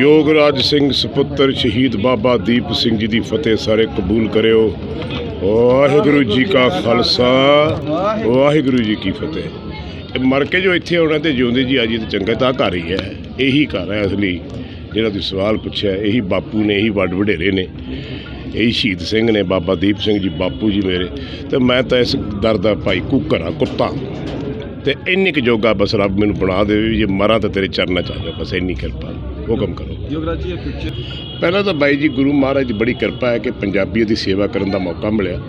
ਯੋਗਰਾਜ ਸਿੰਘ ਸੁਪੁੱਤਰ ਸ਼ਹੀਦ ਬਾਬਾ ਦੀਪ ਸਿੰਘ ਜੀ ਦੀ ਫਤਿਹ ਸਾਰੇ ਕਬੂਲ ਕਰਿਓ। ਵਾਹਿਗੁਰੂ ਜੀ ਕਾ ਖਾਲਸਾ, ਵਾਹਿਗੁਰੂ ਜੀ ਕੀ ਫਤਿਹ। ਇਹ ਮਰ ਕੇ ਜੋ ਇੱਥੇ ਆਉਣਾ ਤੇ ਜਿਉਂਦੇ ਜੀ, ਅਜੀ ਤੇ ਚੰਗਾ ਤਾਂ ਘਰ ਹੀ ਹੈ। ਇਹੀ ਘਰ ਹੈ ਅਸਲੀ। ਜਿਹੜਾ ਤੁਸੀਂ ਸਵਾਲ ਪੁੱਛਿਆ, ਇਹੀ ਬਾਪੂ ਨੇ, ਇਹੀ ਵੱਡ ਵਡੇਰੇ ਨੇ। ਇਹੀ ਸ਼ਹੀਦ ਸਿੰਘ ਨੇ, ਬਾਬਾ ਦੀਪ ਸਿੰਘ ਜੀ, ਬਾਪੂ ਜੀ ਮੇਰੇ। ਤੇ ਮੈਂ ਤਾਂ ਇਸ ਦਰ ਦਾ ਭਾਈ ਕੁੱਕਰ ਹਾਂ ਕੁੱਤਾ। ਤੇ ਇੰਨੀ ਕੁ ਜੋਗਾ ਬਸ ਰੱਬ ਮੈਨੂੰ ਬਣਾ ਦੇਵੇ ਵੀ ਜੇ ਮਰਾਂ ਤਾਂ ਤੇਰੇ ਚਰਨਾਂ ਚ ਆ ਜਾ, ਬਸ ਇੰਨੀ ਕਿਰਪਾ। ਹੁਕਮ ਕਰੋ। ਯੋਗਰਾਜ ਜੀ ਇਹ ਪਿਕਚਰ ਪਹਿਲਾਂ ਤਾਂ ਬਾਈ ਜੀ ਗੁਰੂ ਮਹਾਰਾਜ ਦੀ ਬੜੀ ਕਿਰਪਾ ਹੈ ਕਿ ਪੰਜਾਬੀਆਂ ਦੀ ਸੇਵਾ ਕਰਨ ਦਾ ਮੌਕਾ ਮਿਲਿਆ।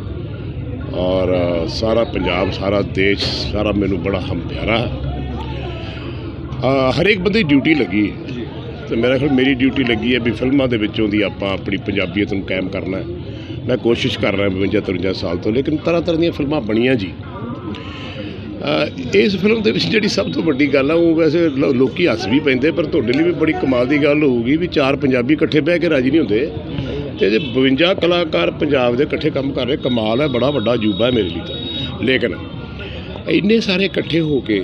ਔਰ ਸਾਰਾ ਪੰਜਾਬ ਸਾਰਾ ਦੇਸ਼ ਸਾਰਾ ਮੈਨੂੰ ਬੜਾ ਹਮ ਪਿਆਰਾ ਹੈ। ਅ, ਹਰੇਕ ਬੰਦੇ ਦੀ ਡਿਊਟੀ ਲੱਗੀ ਹੈ। ਤੇ ਮੇਰਾ ਖਿਆਲ ਮੇਰੀ ਡਿਊਟੀ ਲੱਗੀ ਹੈ ਵੀ ਫਿਲਮਾਂ ਦੇ ਵਿੱਚੋਂ ਦੀ ਆਪਾਂ ਆਪਣੀ ਪੰਜਾਬੀਅਤ ਨੂੰ ਕਾਇਮ ਕਰਨਾ ਹੈ। ਮੈਂ ਕੋਸ਼ਿਸ਼ ਕਰ ਰਿਹਾ 52 53 ਸਾਲ ਤੋਂ ਲੇਕਿਨ ਤਰ੍ਹਾਂ ਤਰ੍ਹਾਂ ਦੀਆਂ ਫਿਲਮਾਂ ਬਣੀਆਂ ਜੀ। ਇਸ ਫਿਲਮ ਦੇ ਵਿੱਚ ਜਿਹੜੀ ਸਭ ਤੋਂ ਵੱਡੀ ਗੱਲ ਆ, ਉਹ ਵੈਸੇ ਲੋ- ਲੋਕੀ ਹੱਸ ਵੀ ਪੈਂਦੇ, ਪਰ ਤੁਹਾਡੇ ਲਈ ਵੀ ਬੜੀ ਕਮਾਲ ਦੀ ਗੱਲ ਹੋਊਗੀ ਵੀ ਚਾਰ ਪੰਜਾਬੀ ਇਕੱਠੇ ਬਹਿ ਕੇ ਰਾਜੀ ਨਹੀਂ ਹੁੰਦੇ। ਤੇ ਜੇ 52 ਕਲਾਕਾਰ ਪੰਜਾਬ ਦੇ ਇਕੱਠੇ ਕੰਮ ਕਰ ਰਹੇ, ਕਮਾਲ ਹੈ, ਬੜਾ ਵੱਡਾ ਅਜੂਬਾ ਹੈ ਮੇਰੇ ਲਈ ਤਾਂ। ਲੇਕਿਨ ਇੰਨੇ ਸਾਰੇ ਇਕੱਠੇ ਹੋ ਕੇ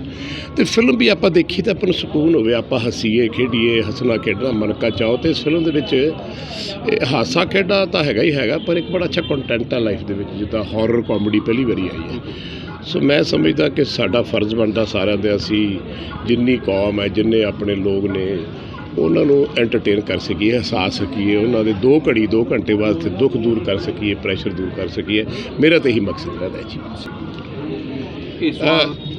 ਤੇ ਫਿਲਮ ਵੀ ਆਪਾਂ ਦੇਖੀ ਤਾਂ ਆਪਾਂ ਨੂੰ ਸਕੂਨ ਹੋਵੇ ਆਪਾਂ ਹੱਸੀਏ ਖੇਡੀਏ ਹੱਸਣਾ ਖੇਡਣਾ ਮਨਕਾ ਚਾਹੋ ਤੇ ਇਸ ਫਿਲਮ ਦੇ ਵਿੱਚ ਇਹ ਹਾਸਾ ਖੇਡਾ ਤਾਂ ਹੈਗਾ ਹੀ ਹੈਗਾ ਪਰ ਇੱਕ ਬੜਾ ਅੱਛਾ ਕੰਟੈਂਟ ਹੈ ਲਾਈਫ ਦੇ ਵਿੱਚ ਜਿੱਦਾਂ ਹਾਰਰ ਕਾਮੇਡੀ ਪਹਿਲੀ ਵਾਰੀ ਆਈ ਹੈ। ਸੋ ਮੈਂ ਸਮਝਦਾ ਕਿ ਸਾਡਾ ਫਰਜ਼ ਬਣਦਾ ਸਾਰਿਆਂ ਦੇ ਅਸੀਂ ਜਿੰਨੀ ਕੌਮ ਹੈ ਜਿੰਨੇ ਆਪਣੇ ਲੋਕ ਨੇ ਉਹਨਾਂ ਨੂੰ ਐਂਟਰਟੇਨ ਕਰ ਸਕੀਏ ਹਸਾ ਸਕੀਏ ਉਹਨਾਂ ਦੇ 2 ਘੜੀ 2 ਘੰਟੇ ਵਾਸਤੇ ਦੁੱਖ ਦੂਰ ਕਰ ਸਕੀਏ ਪ੍ਰੈਸ਼ਰ ਦੂਰ ਕਰ ਸਕੀਏ। ਮੇਰਾ ਤਾਂ ਇਹੀ ਮਕਸਦ ਰਹਿੰਦਾ ਜੀ। ਇਹ ਸਵਾਲ ਅ,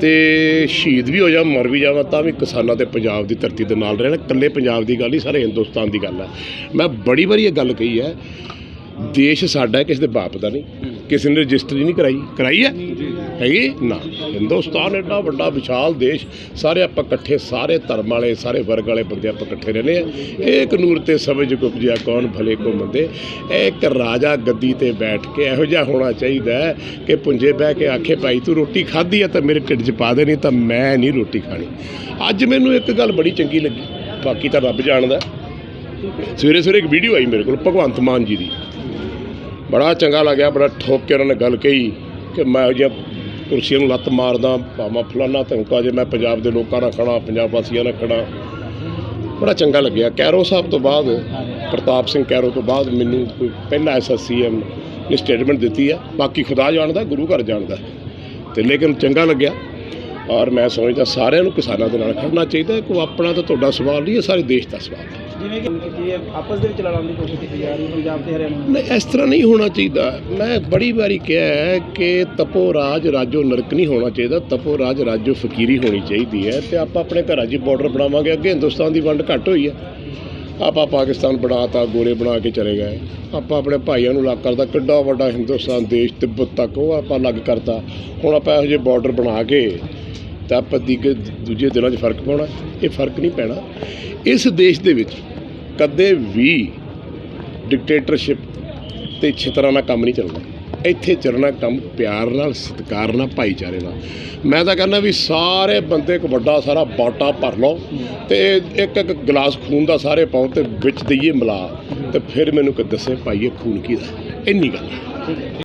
ਤੇ ਸ਼ਹੀਦ ਵੀ ਹੋ ਜਾ ਮਰ ਵੀ ਜਾਵਾਂ ਤਾਂ ਵੀ ਕਿਸਾਨਾਂ ਤੇ ਪੰਜਾਬ ਦੀ ਧਰਤੀ ਦੇ ਨਾਲ ਰਹਿਣਾ। ਇਕੱਲੇ ਪੰਜਾਬ ਦੀ ਗੱਲ ਨਹੀਂ ਸਾਰੇ ਹਿੰਦੁਸਤਾਨ ਦੀ ਗੱਲ ਹੈ ਮੈਂ ਬੜੀ ਵਾਰੀ ਇਹ ਗੱਲ ਕਹੀ ਹੈ ਦੇਸ਼ ਸਾਡਾ ਹੈ, ਕਿਸੇ ਦੇ ਬਾਪ ਦਾ ਨਹੀਂ ਕਿਸੇ ਨੇ ਰਜਿਸਟਰੀ ਨਹੀਂ ਕਰਾਈ। ਕਰਾਈ ਹੈ? ਹੈਗੀ? ਨਾ। ਹਿੰਦੁਸਤਾਨ ਐਡਾ ਵੱਡਾ ਵਿਸ਼ਾਲ ਦੇਸ਼, ਸਾਰੇ ਆਪਾਂ ਇਕੱਠੇ, ਸਾਰੇ ਧਰਮ ਵਾਲੇ, ਸਾਰੇ ਵਰਗ ਵਾਲੇ ਬੰਦੇ ਆਪਾਂ ਇਕੱਠੇ ਰਹਿੰਦੇ ਆ। ਏਕ ਨੂਰ ਤੇ ਸਮਝ ਉਪਜਿਆ ਕੌਣ, ਭਲੇ ਕੋ ਮੰਦੇ ਇਹ ਇੱਕ ਰਾਜਾ ਗੱਦੀ ਤੇ ਬੈਠ ਕੇ ਇਹੋ ਜਿਹਾ ਹੋਣਾ ਚਾਹੀਦਾ ਕਿ ਪੁੰਜੇ ਬਹਿ ਕੇ ਆਖੇ, ਭਾਈ, ਤੂੰ ਰੋਟੀ ਖਾਧੀ ਆ ਤਾਂ ਮੇਰੇ ਢਿੱਡ 'ਚ ਪਾ ਦੇ ਨਹੀਂ ਤਾਂ ਮੈਂ ਨਹੀਂ ਰੋਟੀ ਖਾਣੀ। ਅੱਜ ਮੈਨੂੰ ਇੱਕ ਗੱਲ ਬੜੀ ਚੰਗੀ ਲੱਗੀ। ਬਾਕੀ ਤਾਂ ਰੱਬ ਜਾਣਦਾ ਸਵੇਰੇ ਸਵੇਰੇ ਇੱਕ ਵੀਡੀਓ ਆਈ ਮੇਰੇ ਕੋਲ, ਭਗਵੰਤ ਮਾਨ ਜੀ ਦੀ। ਬੜਾ ਚੰਗਾ ਲੱਗਿਆ, ਬੜਾ ਠੋਕ ਕੇ ਉਹਨਾਂ ਨੇ ਗੱਲ ਕਹੀ ਕਿ ਮੈਂ ਜਿਹਾ ਕੁਰਸੀਆਂ ਨੂੰ ਲੱਤ ਮਾਰਦਾ, ਭਾਵਾਂ ਫਲਾਨਾ ਧਮਕਾ ਜੇ ਮੈਂ ਪੰਜਾਬ ਦੇ ਲੋਕਾਂ ਨਾਲ ਖੜਾ, ਪੰਜਾਬ ਵਾਸੀਆਂ ਨਾਲ ਖੜਾ। ਬੜਾ ਚੰਗਾ ਲੱਗਿਆ। ਕੈਰੋ ਸਾਹਿਬ ਤੋਂ ਬਾਅਦ, ਪ੍ਰਤਾਪ ਸਿੰਘ ਕੈਰੋ ਤੋਂ ਬਾਅਦ ਮੈਨੂੰ ਕੋਈ ਪਹਿਲਾ ਐਸਾ ਸੀਐਮ ਨੇ ਸਟੇਟਮੈਂਟ ਦਿੱਤੀ ਆ। ਬਾਕੀ ਖੁਦਾ ਜਾਣਦਾ, ਗੁਰੂ ਘਰ ਜਾਣਦਾ। ਤੇ ਲੇਕਿਨ ਚੰਗਾ ਲੱਗਿਆ। ਔਰ ਮੈਂ ਸਮਝਦਾ ਸਾਰਿਆਂ ਨੂੰ ਕਿਸਾਨਾਂ ਦੇ ਨਾਲ ਖੜਨਾ ਚਾਹੀਦਾ। ਕੋਈ ਆਪਣਾ ਤਾਂ ਤੁਹਾਡਾ ਸਵਾਲ ਨਹੀਂ ਹੈ ਸਾਰੇ ਦੇਸ਼ ਦਾ ਸਵਾਲ ਹੈ ਜਿਵੇਂ ਕਿ ਇਹ ਆਪਸ ਦੇ ਵਿੱਚ ਲੜਾਉਣ ਦੀ ਕੋਸ਼ਿਸ਼ ਕੀਤੀ ਜਾ ਰਹੀ ਹੈ ਪੰਜਾਬ ਤੇ ਹਰਿਆਣਾ ਨਹੀਂ, ਇਸ ਤਰ੍ਹਾਂ ਨਹੀਂ ਹੋਣਾ ਚਾਹੀਦਾ। ਮੈਂ ਬੜੀ ਵਾਰੀ ਕਿਹਾ ਹੈ ਕਿ ਤਪੋ ਰਾਜ ਰਾਜੋ ਨਰਕ ਨਹੀਂ ਹੋਣਾ ਚਾਹੀਦਾ। ਤਪੋ ਰਾਜ ਰਾਜੋ ਫਕੀਰੀ ਹੋਣੀ ਚਾਹੀਦੀ ਹੈ ਤੇ ਆਪਾਂ ਆਪਣੇ ਘਰਾਂ 'ਚ ਬਾਰਡਰ ਬਣਾਵਾਂਗੇ। ਅੱਗੇ ਹਿੰਦੁਸਤਾਨ ਦੀ ਵੰਡ ਘੱਟ ਹੋਈ ਹੈ। ਆਪਾਂ ਪਾਕਿਸਤਾਨ ਬਣਾਤਾ ਗੋਰੇ ਬਣਾ ਕੇ ਚਲੇ ਗਏ। ਆਪਾਂ ਆਪਣੇ ਭਾਈਆਂ ਨੂੰ ਅਲੱਗ ਕਰਦਾ ਕਿੱਡਾ ਵੱਡਾ ਹਿੰਦੁਸਤਾਨ ਦੇਸ਼ ਤਿੱਬਤ ਤੱਕ, ਉਹ ਆਪਾਂ ਅਲੱਗ ਕਰਤਾ। ਹੁਣ ਆਪਾਂ ਇਹੋ ਜਿਹੇ ਬਾਰਡਰ ਬਣਾ ਕੇ ਤਾਂ ਆਪਾਂ ਦੀ ਦੂਜੇ ਦਿਨਾਂ 'ਚ ਫ਼ਰਕ ਪਾਉਣਾ। ਇਹ ਫ਼ਰਕ ਨਹੀਂ ਪੈਣਾ। ਇਸ ਦੇਸ਼ ਦੇ ਵਿੱਚ ਕਦੇ ਵੀ ਡਿਕਟੇਟਰਸ਼ਿਪ ਤੇ ਛਿਤਰਾਂ ਨਾਲ ਕੰਮ ਨਹੀਂ ਚੱਲਦਾ। ਇੱਥੇ ਚੱਲਣਾ ਕੰਮ ਪਿਆਰ ਨਾਲ, ਸਤਿਕਾਰ ਨਾਲ, ਭਾਈਚਾਰੇ ਨਾਲ। ਮੈਂ ਤਾਂ ਕਹਿੰਦਾ ਵੀ ਸਾਰੇ ਬੰਦੇ ਇੱਕ ਵੱਡਾ ਸਾਰਾ ਬਾਟਾ ਭਰ ਲਓ ਤੇ ਇੱਕ ਇੱਕ ਗਲਾਸ ਖੂਨ ਦਾ ਸਾਰੇ ਪਾਓ ਤੇ ਵਿੱਚ ਦਈਏ ਮਿਲਾ। ਤੇ ਫਿਰ ਮੈਨੂੰ ਕਿ ਦੱਸੇ ਭਾਈ ਇਹ ਖੂਨ ਕਿਹਦਾ ਇੰਨੀ ਗੱਲ ਹੈ।